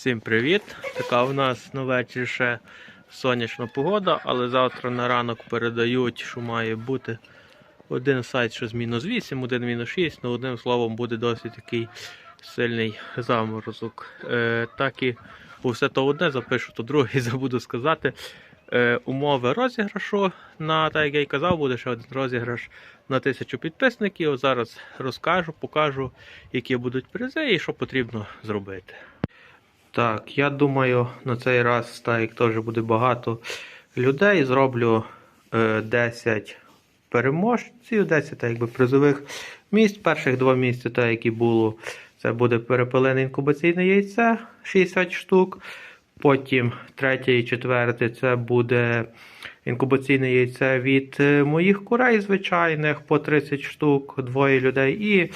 Всім привіт! Така у нас на вечір ще сонячна погода, але завтра на ранок передають, що має бути один сайт, що з мінус 8, один мінус 6, ну одним словом буде досить такий сильний заморозок. Е, так і бо все то одне запишу, то друге забуду сказати. Е, умови розіграшу на, так як я й казав, буде ще один розіграш на тисячу підписників. Зараз розкажу, покажу, які будуть призи і що потрібно зробити. Так, я думаю, на цей раз, так як теж буде багато людей, зроблю е, 10 переможців, 10 так якби, призових місць. Перших два місця, так як і було, це буде перепилене інкубаційне яйце 60 штук. Потім третє і четверте це буде інкубаційне яйце від е, моїх курей звичайних по 30 штук, двоє людей. І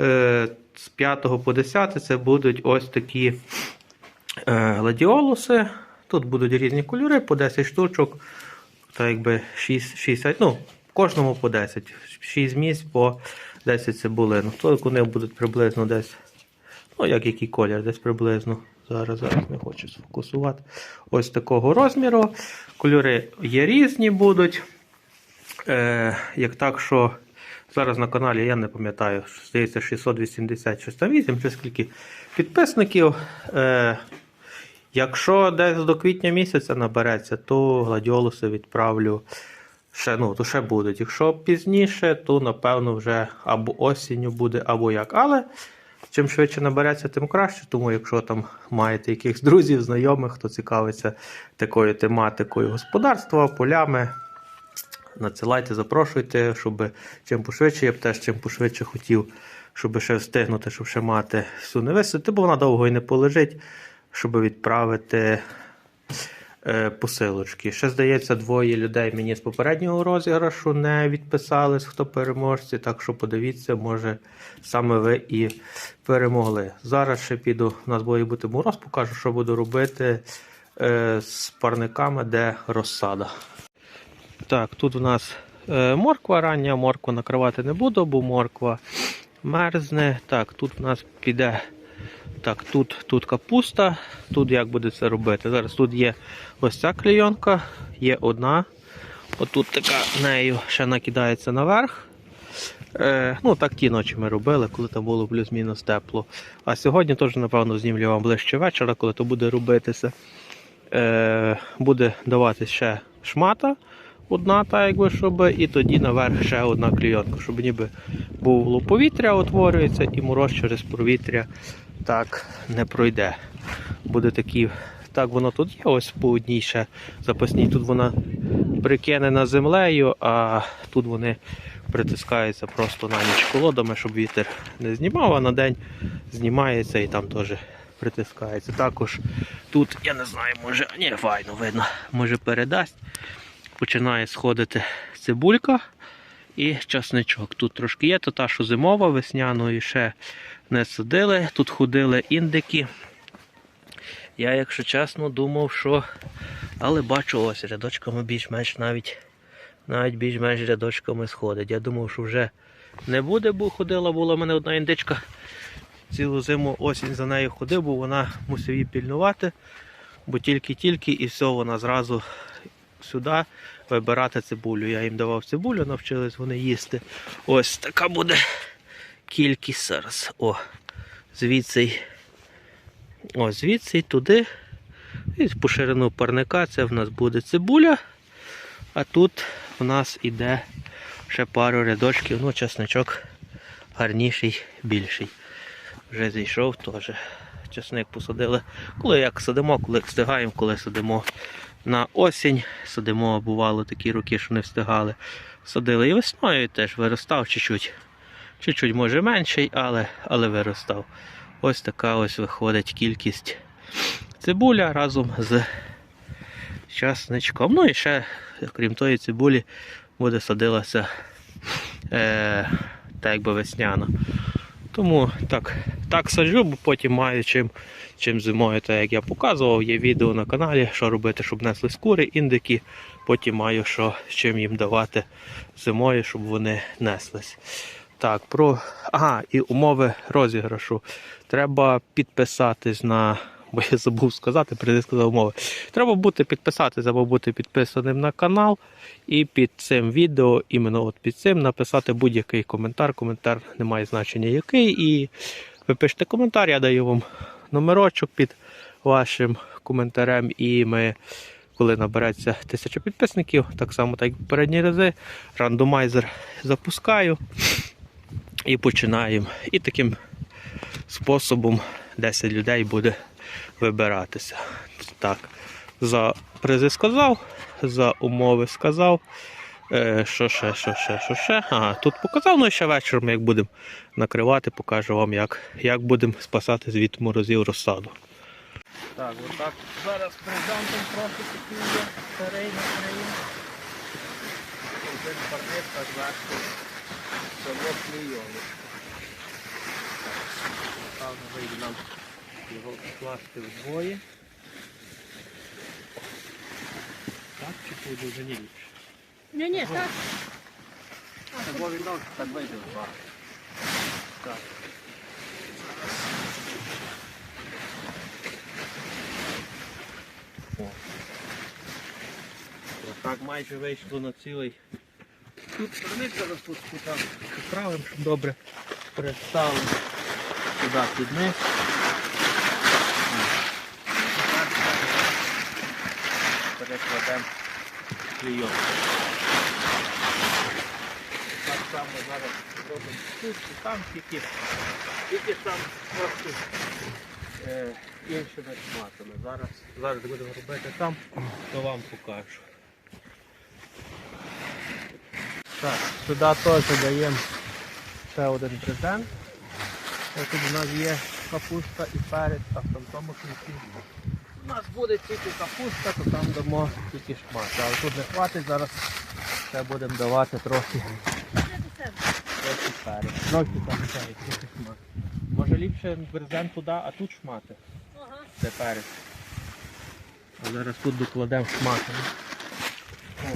е, з 5 по 10 це будуть ось такі гладіолуси. Тут будуть різні кольори, по 10 штучок, так якби 6, 60, ну, кожному по 10. 6 місць по 10 цибулин. Тут вони будуть приблизно десь, ну як який колір, десь приблизно. Зараз, зараз не хочу сфокусувати. Ось такого розміру. Кольори є різні будуть. Е, як так, що зараз на каналі я не пам'ятаю, здається, 688 чи скільки підписників. Е, якщо десь до квітня місяця набереться, то гладіолуси відправлю. Ще, ну, то ще будуть. Якщо пізніше, то напевно вже або осінню буде, або як. Але чим швидше набереться, тим краще. Тому якщо там маєте якихось друзів, знайомих, хто цікавиться такою тематикою господарства, полями, надсилайте, запрошуйте, щоб чим пошвидше, я б теж чим пошвидше хотів, щоб ще встигнути, щоб ще мати всю не висити, бо вона довго і не полежить, щоб відправити е, посилочки. Ще, здається, двоє людей мені з попереднього розіграшу не відписались, хто переможці, так що подивіться, може саме ви і перемогли. Зараз ще піду, нас буде бути мороз, покажу, що буду робити е, з парниками, де розсада. Так, тут у нас е, морква рання, моркву накривати не буду, бо морква мерзне. Так, тут у нас піде. Так, тут, тут капуста, тут як буде це робити. Зараз тут є ось ця клейонка, є одна. Отут така нею ще накидається наверх. Е, ну, так ті ночі ми робили, коли там було плюс-мінус тепло. А сьогодні теж, напевно, знімлю вам ближче вечора, коли то буде робитися. Е, буде давати ще шмата одна, так якби, щоб, і тоді наверх ще одна клейонка, щоб ніби було повітря утворюється і мороз через повітря так не пройде. Буде такі. Так воно тут є, ось по одній ще запасній. Тут вона прикинена землею, а тут вони притискаються просто на ніч колодами, щоб вітер не знімав, а на день знімається і там теж притискається. Також тут, я не знаю, може, ні, файно видно, може передасть. Починає сходити цибулька і часничок. Тут трошки є, то та, що зимова, весняної ще не садили. Тут ходили індики. Я, якщо чесно, думав, що. Але бачу, ось рядочками більш-менш навіть навіть більш-менш рядочками сходить. Я думав, що вже не буде, бо ходила, була в мене одна індичка. Цілу зиму осінь за нею ходив, бо вона мусив її пільнувати, бо тільки-тільки і все, вона зразу сюди вибирати цибулю. Я їм давав цибулю, навчились вони їсти. Ось така буде кількість зараз. О, звідси. О, звідси туди. І по ширину парника це в нас буде цибуля. А тут в нас іде ще пару рядочків. Ну, чесничок гарніший, більший. Вже зійшов теж. Чесник посадили. Коли як садимо, коли встигаємо, коли садимо на осінь. Садимо, бувало такі роки, що не встигали. Садили і весною теж виростав чуть-чуть. Чуть-чуть може менший, але, але виростав. Ось така ось виходить кількість цибуля разом з часничком. Ну і ще, крім тої цибулі, буде садилася е, так якби весняна. Тому так, так саджу, бо потім маю чим, чим зимою, так як я показував, є відео на каналі, що робити, щоб несли скури, індики. Потім маю що, чим їм давати зимою, щоб вони неслись. Так, про. Ага, і умови розіграшу. Треба підписатись на бо я забув сказати, сказав умови. Треба бути підписатися або бути підписаним на канал. І під цим відео, іменно от під цим, написати будь-який коментар. Коментар не має значення який. І ви пишете коментар, я даю вам номерочок під вашим коментарем. І ми, коли набереться тисяча підписників, так само, так як попередні рази, рандомайзер запускаю і починаємо. І таким способом 10 людей буде вибиратися. Так, За призи сказав, за умови сказав. Е, що ще, що ще, що ще. Ага, тут показав, ну ще вечором, як будемо накривати, покажу вам, як як будемо спасати від морозів розсаду. Так, отак. Зараз призантом трохи купівля, старий накриємо. Один пакет, так легко. 2 мільйонів. Напевно, вийде нам його вкласти вдвоє. Так, чи буде уже не ліпше? Не ні, так. Або віднос, так вийде два. Так. Так майже вийшло на цілий Тут сторони зараз тут спитав. Щоб добре переставили сюди під низ. Перекладемо клейон. Так само зараз робимо тут і там тільки, тільки там просто е, іншими шматами. Зараз, зараз будемо робити там, то вам покажу. Так, сюди теж даємо ще один презент. Ось Тут у нас є капуста і перець, а в тому кінці. У нас буде тільки капуста, то там дамо тільки шмат. Але тут не хватить, зараз ще будемо давати трохи. Трохи перець. Трохи там перець, трохи шмат. Може ліпше брезент туди, а тут шмати. Ага. Це перець. А зараз тут докладемо шмати. О.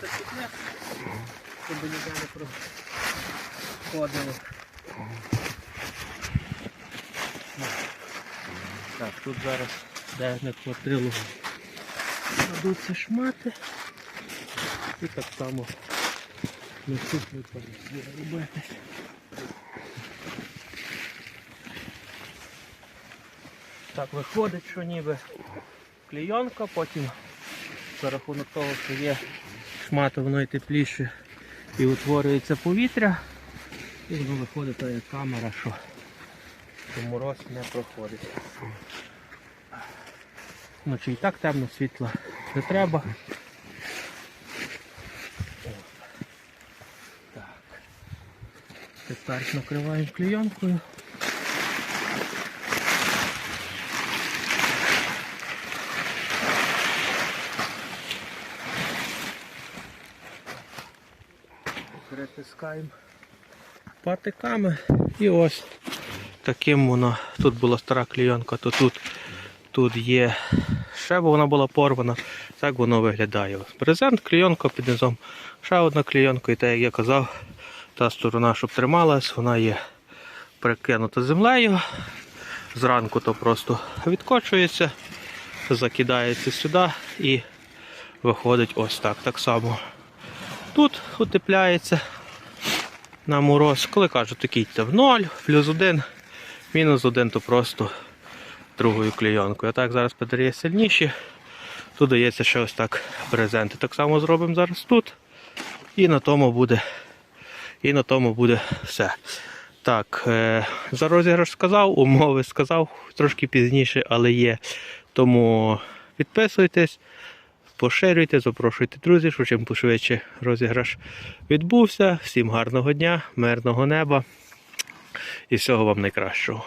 Під низ, щоб ніде не проходило. Так, тут зараз де не хватило. Кладуться шмати. І так само наступний буде робити. Так, виходить, що ніби клейонка, потім за рахунок того, що є шмата, воно і тепліше і утворюється повітря. І воно виходить так, як камера, що мороз не проходить. Вночі і так темно світла не треба. Так. Тепер накриваємо клейонкою. Перетискаємо патиками і ось таким воно. Тут була стара клейонка, то тут, тут є ще бо вона була порвана. Так воно виглядає. Брезент, клейонка під низом, ще одна клейонка, і так як я казав, та сторона, щоб трималась, вона є прикинута землею. Зранку то просто відкочується, закидається сюди і виходить ось так. Так само тут утепляється на мороз. Коли кажуть, такий в 0, плюс 1, мінус 1, то просто другою клейонкою. А так зараз батареї сильніші. Тут дається ще ось так брезенти. Так само зробимо зараз тут. І на тому буде, і на тому буде все. Так, е, за розіграш сказав, умови сказав трошки пізніше, але є. Тому підписуйтесь, поширюйте, запрошуйте друзів, щоб чим пошвидше розіграш відбувся. Всім гарного дня, мирного неба і всього вам найкращого.